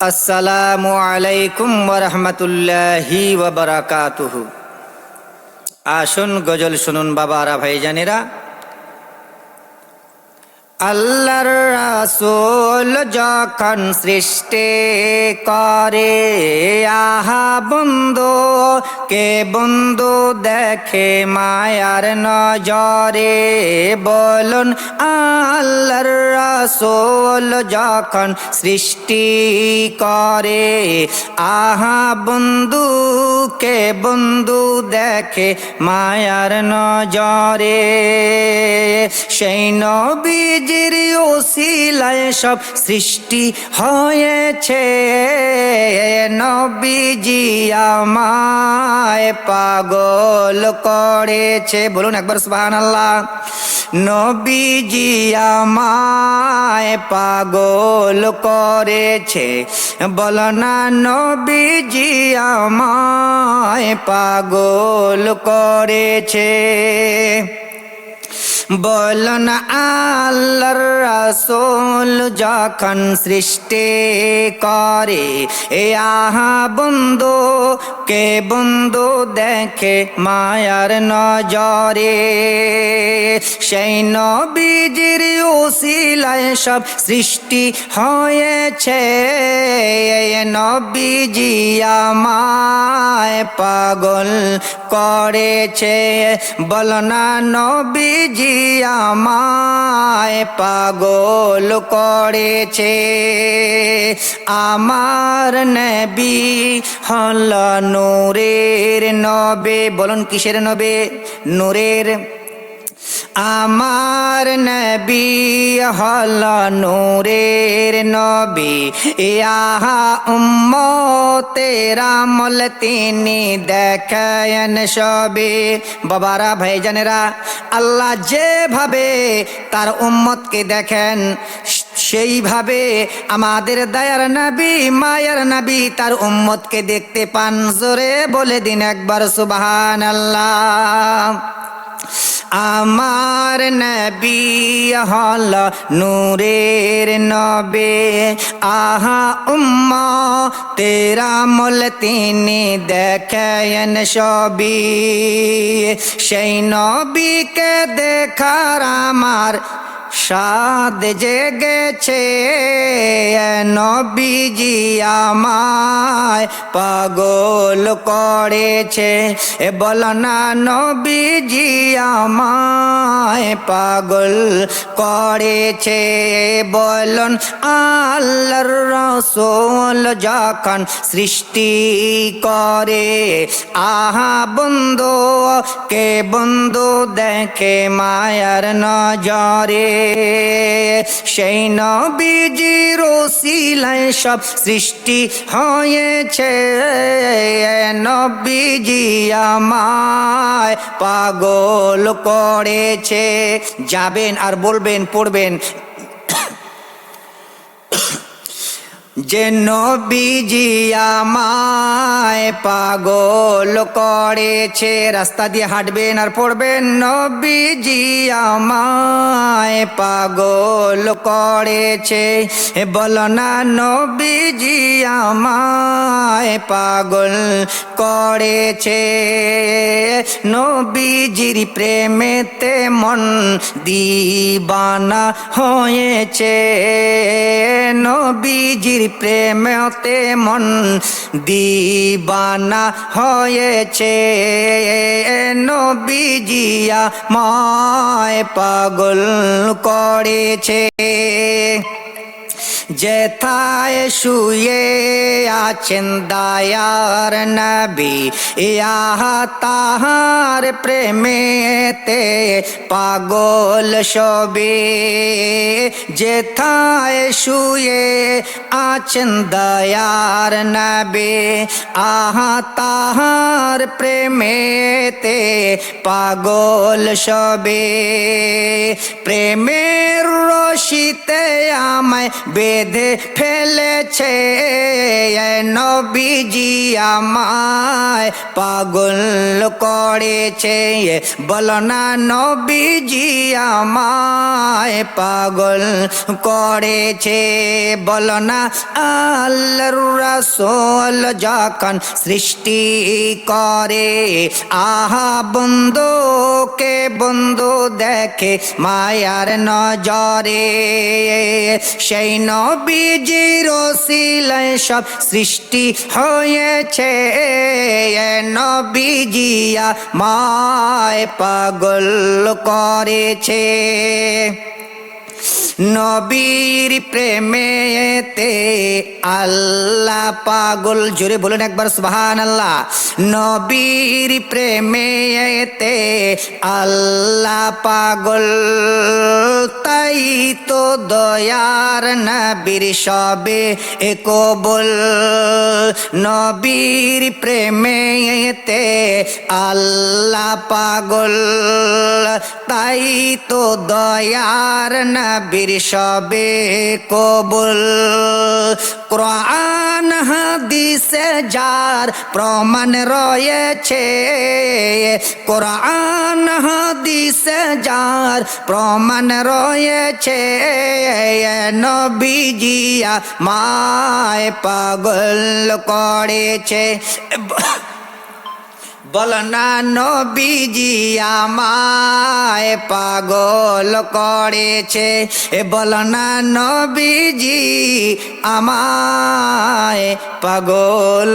আসসালামু আলাইকুম ওরহমতুল্লাহি বারাকাতুহু আসুন গজল শুনুন বাবারা ভাইজানেরা। আল্লাহর রাসূল যখন সৃষ্টি করে, আহা বন্ধু, কে বন্ধু দেখে মায়ার নজরে? বলুন, আল্লাহর রাসূল যখন সৃষ্টি করে, আহা বন্ধু, কে বন্ধু দেখে মায়ার নজরে? সেই নবীজির ওসিলায় সব সৃষ্টি হয়েছে। নবীজি আমায় পাগল করেছে। বলুন একবার সুবহান আল্লাহ নবীজি আমায় পাগল করেছে। বল না নবীজি আমায় পাগল করেছে। বলন আল্লাহর রাসূল যখন সৃষ্টি করে, এ আহা বন্ধু, কে বন্ধু দেখে মায়ার নজরে? সেই নবীজির উসিলায় সব সৃষ্টি হয়েছে নবীজি আমায় পাগল করেছে। বল না নবীজি আমায় পাগল করেছে। আমার নবী হল নূরের নবে। বলুন কিসের নবে? নূরের আমার নবী হল নূরের নবী। ইহা উম্মতেরা মল তিনি দেখেন সবে। বাবারা, ভাইজানেরা, আল্লাহ যেভাবে তার উম্মতকে দেখেন, সেইভাবে আমাদের দয়ার নবী, মায়ের নবী তার উম্মতকে দেখতে পান। জোরে বলে দিন একবার সুবহান আল্লাহ আমার নবী হল নূরের নবে। আহা উম্মা, তেরা মল তিনি দেখেন সবি সেই নবীকে দেখার আমার সাদ জেগেছে নবীজি আমায়, পাগল করেছে। এ বল না নবীজি আমায়, পাগল করেছে। বলন আল্লাহর রসোল যখন সৃষ্টি করে, আহা বন্ধু, কে বন্ধু দেখে মায়ার নজরে। সেই নবীজি রসিলায় সব সৃষ্টি হয়েছে। নবীজি আমায় পাগল করেছে। যাবেন আর বলবেন পড়বেন। যে নবীজি আমায় পাগল করেছে, রাস্তা দিয়ে হাঁটবেন আর পড়বেন। নবীজি আমায় পাগল করেছে বল না নবীজি আমায় পাগল করেছে। নবীজির প্রেমেতে মন দিবানা হয়েছে, নবীজির প্রেমতে মন দিবানা হয়েছে। নবীজিয়া মায় পাগল করেছে। যেথায় শুয়ে আছেন দায়ার নবী ইহা তাহার প্রেমেতে পাগল সবে যেথায় শুয়ে আছেন দয়ার নবে আহা তাহার প্রেমেতে পাগল সবে প্রেমের রশিতে আমায় বে বেঁধে ফেলেছে নবীজি আমায়। পাগল করেছে বল না নবীজি আমায়। পাগল করেছে, বল না আল্লাহর যখন সৃষ্টি করে। আহা বন্ধুকে বন্ধু দেখে মায়ার নজরে? সেই নবীজির শিলায় সব সৃষ্টি হয়েছে। নবীজিয়া মায় পাগল করেছে। নবীর প্রেমেতে আল্লাহ পাগল। জোরে বলুন একবার সুবহান আল্লাহ নবীর প্রেমেতে আল্লাহ পাগল। তাই তো দয়ার নবীর সবে এ কবল। নবীর প্রেমেতে আল্লাহ পাগল। তাই তো দয়ার নবীর সবে কবুল। কোরআন হাদিসে যার প্রমাণ রয়েছে, কোরআন হাদিসে যার প্রমাণ রয়েছে নবীজিয়া মায় পাগল করেছে। বল না নবীজি আমায় পাগল করেছে। এ বলনা নবীজি আমায় পাগল